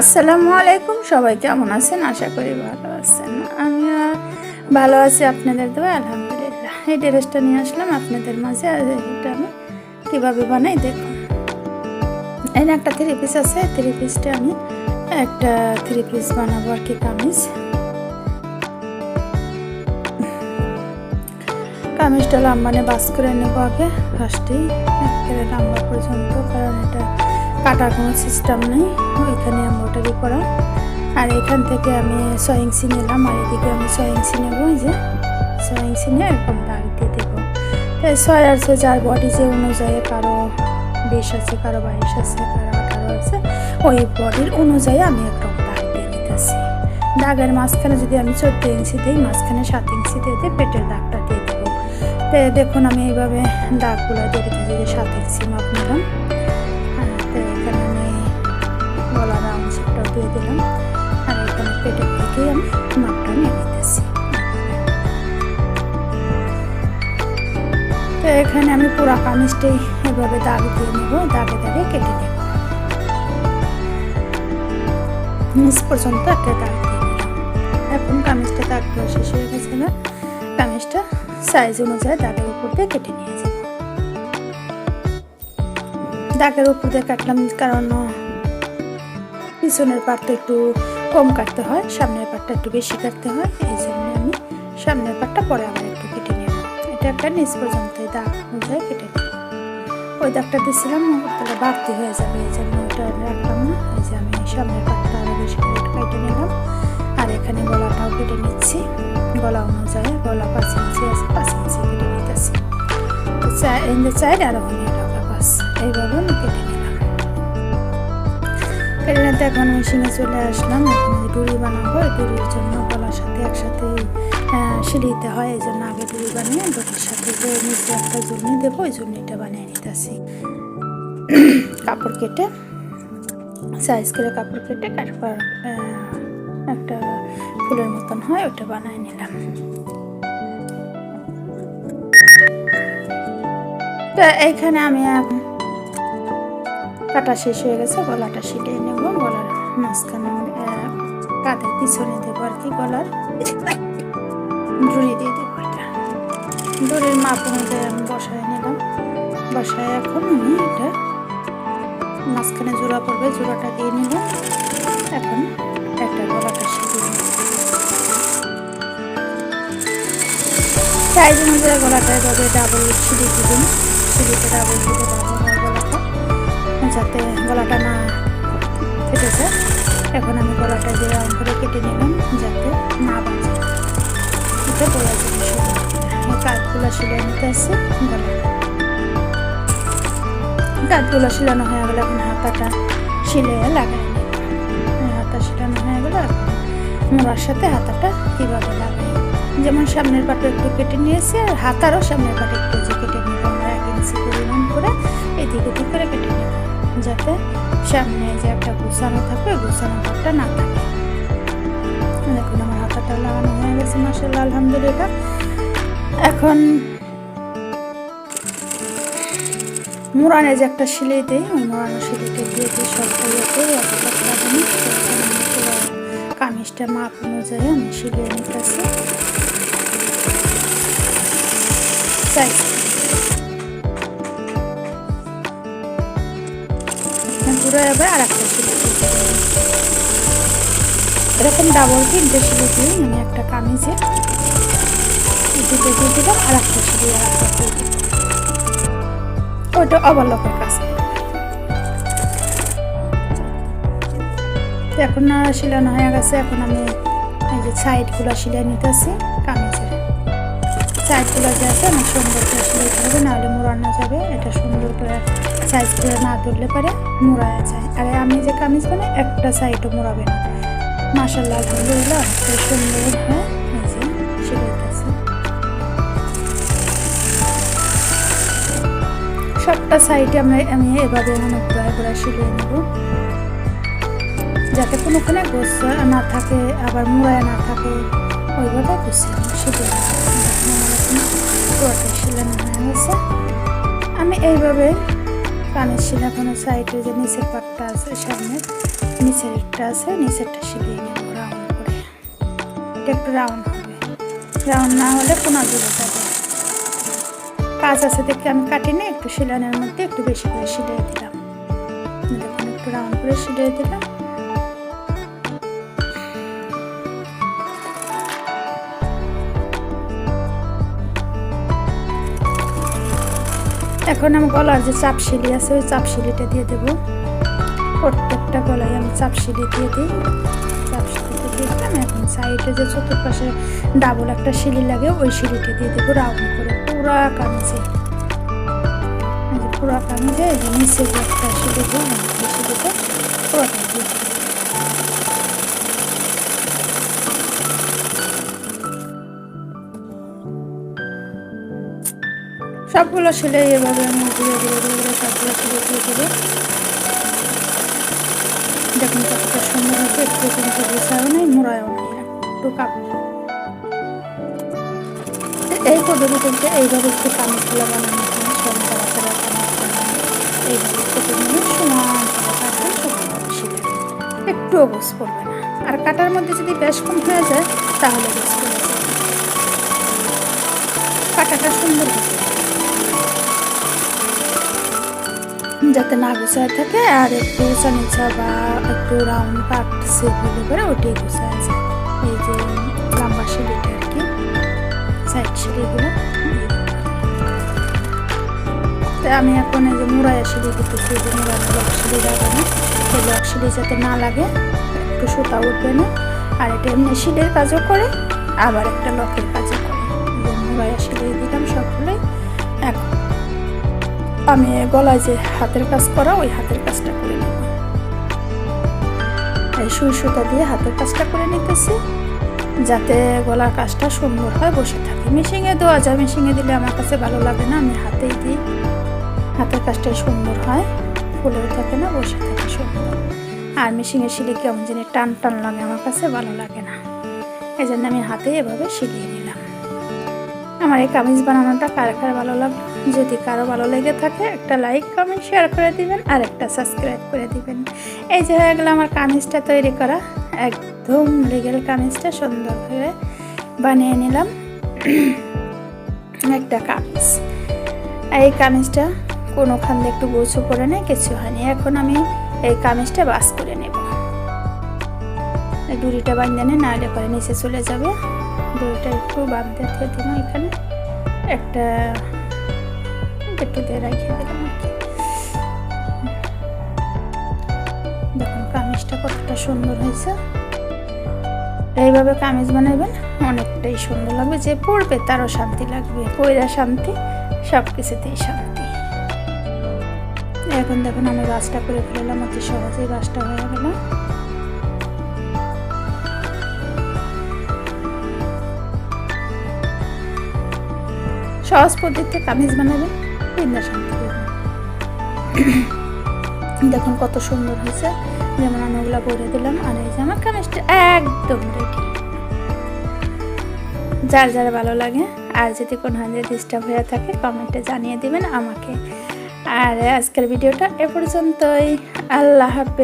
আসসালামু আলাইকুম, সবাই কেমন আছেন? আশা করি ভালো আছেন। আমি ভালো আছি, আপনাদের দেওয়া আলহামদুলিল্লাহ। এই ড্রেসটা নিয়ে আসলাম আপনাদের মাঝে, আর এটা আমি কীভাবে বানাই দেখুন। এই একটা থ্রি পিস আছে থ্রি পিসটা আমি একটা থ্রি পিস বানাবো আর কি কামিজ। কামিজটা লাম্বানে বাস করে নেব আগে ফার্স্টেই একেবারে লাম্বা পর্যন্ত, কারণ এটা কাটার কোনো সিস্টেম নেই। ওইখানে এম্ব্রয়ডারি করা আর এখান থেকে আমি ছয় ইঞ্চি নিলাম আর এদিকে আমি ছয় ইঞ্চি নেব যে ছয় ইঞ্চি নিয়ে এরকম দাগ দিয়ে দেবো তো ছয় আর ছয় যার বডি যে অনুযায়ী কারও বিশ আছে, কারও বাইশ আছে, কারও আঠারো আছে, ওই বডির অনুযায়ী আমি একরকম দাগ দিয়ে নিতেছি। দাগের মাঝখানে যদি আমি চোদ্দ ইঞ্চি দিই, মাঝখানে সাত ইঞ্চি দিয়ে দিই পেটের দাগটা দিয়ে দেবো। তো দেখুন আমি এইভাবে দাগগুলো দিয়ে দিতে সাত ইঞ্চি মাপ নিলাম। দিয়ে দিলাম। আর এখানে পেটের থেকে আমি মাপটা নিয়ে নিতেছি। তো এখানে আমি পুরা কামিজটাই এভাবে দাগ দিয়ে নেব, দাগে দাগে কেটে নেব। পর্যন্ত একটা দাগ এখন কামিজটা দাগ দেওয়া শেষ হয়ে গেছে না কামিজটা সাইজ অনুযায়ী দাগের উপর দিয়ে কেটে নিয়ে দাগের উপর দিয়ে কাটলাম কারণ পিছনের পাটটা একটু কম কাটতে হয়, সামনের পাটটা একটু বেশি কাটতে হয়, এই জন্য আমি সামনের পাটটা পরে আবার একটু কেটে নেব। এটা একটা নিচ পর্যন্ত দাগ অনুযায়ী কেটে নেব। ওই দাগটা দিয়েছিলাম তাহলে বাড়তি হয়ে যাবে, এই জন্য ওটা রাখলাম না। এই যে আমি সামনের পাটটা আরও বেশি করে কেটে নিলাম। আর এখানে গলাটাও কেটে নিচ্ছি। গলা অনুযায়ী, গলা পাঁচ ইঞ্চি আছে, পাঁচ ইঞ্চি কেটে নিতেছি। দ্য সাইড আরও হয়ে টাকা বাস এইভাবে আমি কেটে নিলাম। কেটে নিতে এখন মেশিনে চলে আসলাম। এখন ডুরি বানাবো। ডুরির জন্য গলার সাথে একসাথে সিঁড়িতে হয়। এই জন্য আগে ডুরি বানিয়ে ডুরির সাথে যে নিচে একটা জুলনি দেবো, ওই জুলনিটা বানিয়ে নিতেছি। কাপড় কেটে সাইজ করে কাপড় কেটে তারপর একটা ফুলের মতন হয়, ওটা বানিয়ে নিলাম। তো এইখানে আমি এখন কাটা শেষ হয়ে গেছে, গলাটা শিলিয়ে নেব, গলার মাঝখানে কাঁধের পিছনে দেবো আর কি, গলার ডুরি দিয়ে দেবো এটা। ডুরির মাপ অনুযায়ী আমি বসায় নিলাম। বসায় এখন আমি এটা মাঝখানে জোড়া পড়বে, জোড়াটা দিয়ে নিলাম এখন একটা গলাটা নেব। সাইজ অনুযায়ী গলাটা এভাবে ডাবল সিঁড়ি দিবেন সিঁড়িতে ডাবল দিতে পারব আমার গলাটা যাতে গলাটা না ফেটে যায় এখন আমি গলাটা যে রঙ করে কেটে নিলাম, যাতে না বাঁচে এটা বলা যাবে কাঠগুলো নিতে আসছে গলা কাঠগুলো হয়ে গেলে এখন হাতাটা সিলে লাগাই হাতা সিলানো হয়ে গেলে মোড়ার সাথে হাতাটা কীভাবে লাগাই? যেমন সামনের পাটে একটু কেটে নিয়েছি, আর হাতারও সামনের পাটে একটু যে কেটে নিব আমরা এক ইঞ্চি পরিমাণ করে এদিক ওদিক করে কেটে নেব যাতে সামনে যে একটা গুছানো থাকবে, গুছানো ভাবটা না থাকে। দেখুন, আমার হাতাটা লাগানো হয়ে গেছে মাসাল্লাহ আলহামদুলিল্লাহ। এখন মোড়ানে যে একটা সিলাই দিই, ওই মোড়ানো সিলাইটা দিয়ে দিই সব ইয়েতে কামিজটা মাপ অনুযায়ী আমি সিলিয়ে নিতেছি। সাইজ এবার আর একটা সিলাই এরকম ডাবল তিনটে সিলাই দিয়ে আমি একটা কামিজে, দুটো দিয়ে দিলাম আর একটা সিলাই আর একটা ওইটা অবলকের কাজ। এখন না সিলানো হয়ে গেছে, এখন আমি এই যে সাইডগুলো সিলাই নিতেছি। যে আছে, অনেক সুন্দর করে সিলাইতে হবে নাহলে মোড়ানো যাবে। এটা সুন্দর করে সাইজ করে না ধরলে পারে মোড়ায়া যায়। আর আমি যে কামিজ বানাই, একটা সাইডও মোড়াবে না। মাসাল্লাহ আলহামদুলিল্লাহ অনেকটা সুন্দর, হয় সবটা সাইডে আমরা, আমি এভাবে মানে ঘোরায় ঘোরায় সিলিয়ে নেব। যাতে কোনোখানে গোস না থাকে, আবার মুড়ায় না থাকে, ওইভাবে গুছিয়ে সিলিয়ে নেব দেখুন আমার এখন পুরোটা সিলানো হয়ে গেছে আমি এইভাবে কানের শিলাখানের সাইডে যে নিচের পাটটা আছে, সামনে নিচের একটা আছে, নিচেরটা সিলিয়ে নেব রাউন্ড করে। এটা একটু রাউন্ড হবে। রাউন্ড না হলে কোনা জুড়ে যাবে কাজ আছে দেখে আমি কাটিনি, একটু শিলানের মধ্যে একটু বেশি করে সিলিয়ে দিলাম। দেখুন একটু রাউন্ড করে সিলিয়ে দিলাম। এখন আমি গলার যে চাপ সিলি আছে, ওই চাপ সিলিটা দিয়ে দেবো। প্রত্যেকটা গলায় আমি চাপ সিলি দিয়ে দিই। চাপ সিলিটা দিয়ে দিলাম, এখন সাইডে যে চতুর্পাশে ডাবল একটা সিলি লাগে, ওই সিলিটা দিয়ে দেবো রাউন্ড করে, পুরা যে পুরা কামিজে নিচে যে একটা সিলি দিয়ে সিলিতে পুরোটা দিয়ে সবগুলো সেলাই এভাবে আমি ধীরে ধীরে ধীরে ধীরে সবগুলো সেলাই দিয়ে দেবো দেখুন কতটা সুন্দর হচ্ছে একটু কিন্তু গোছাও নেই, মোড়ায়ও নেই, একটু কাপড় এই পদ্ধতিতে এইভাবে একটু কামিজগুলো বানানো হয়, সব তারা এইভাবে নিয়ে সমান কাটবে শিখে একটুও গোস পড়বে না। আর কাটার মধ্যে যদি বেশ কম হয়ে যায়, তাহলে গোস কাটাটা সুন্দর হবে যাতে না গুছায় থাকে আর একটু উঁচা নিচা বা একটু রাউন্ড কাট সেপ হলে করে ওটাই গুছায় যায়। এই যে লম্বা সিঁড়িটা আর কি সাইড সিঁড়িগুলো। তো আমি এখন এই যে মুড়াইয়া সিঁড়ি দিতেছি যে মুড়াই লক সিঁড়ি যাবে না এই লক সিঁড়ি যাতে না লাগে, একটু সুতা উঠবে না। আর এটা এমনি সিঁড়ির কাজও করে, আবার একটা লকের কাজও করে। মুড়াইয়া সিঁড়ি দিলাম সবগুলোই। এখন আমি গলায় যে হাতের কাজ করা, ওই হাতের কাজটা করে নেব। এই সুই সুতা দিয়ে হাতের কাজটা করে নিতেছি, যাতে গলার কাজটা সুন্দর হয়, বসে থাকে। মেশিনে দেওয়া যায়, মেশিনে দিলে আমার কাছে ভালো লাগে না, আমি হাতেই দিই। হাতের কাজটাই সুন্দর হয়, ফুলেও থাকে না, বসে থাকে সুন্দর। আর মেশিনে শিলে কেমন জানি টান টান লাগে, আমার কাছে ভালো লাগে না। এই জন্য আমি হাতে এভাবে শিলিয়ে নিলাম। আমার এই কামিজ বানানোটা কার কার ভালো লাগল? যদি কারও ভালো লেগে থাকে, একটা লাইক কমেন্ট শেয়ার করে দিবেন আর একটা সাবস্ক্রাইব করে দিবেন। এই যে হয়ে গেলো আমার কামিজটা তৈরি করা। একদম লিগেল কামিজটা সুন্দর করে বানিয়ে নিলাম। একটা কামিজ। এই কামিজটা কোনোখান দিয়ে একটু গোছু করে নেয় কিছু হয়নি। এখন আমি এই কামিজটা বাস করে নেব। এই ডুরিটা নেই নাহলে পরে নিচে চলে যাবে। দইটা একটু বাঁধতে দিলাম এখানে। একটা একটু দিয়ে রেখে দিলাম দেখুন, কামিজটা কতটা সুন্দর হয়েছে। এইভাবে কামিজ বানাবেন অনেকটাই সুন্দর লাগবে। যে পড়বে তারও শান্তি লাগবে পয়রা শান্তি, সব কিছুতেই শান্তি। এখন দেখুন, আমি বাসটা করে ফেললাম, অতি সহজেই বাসটা হয়ে গেল। সহজ পদ্ধতিতে কামিজ বানাবেন। দেখুন কত সুন্দর হয়েছে। যেমন আমি ওগুলো পরে দিলাম, আর এই যে আমার কামিজটা একদম রেডি যার যার ভালো লাগে, আর যদি কোনো হাজার ডিস্টার্ব হয়ে থাকে কমেন্টে জানিয়ে দিবেন আমাকে। আর আজকের ভিডিওটা এ পর্যন্তই। আল্লাহ হাফেজ।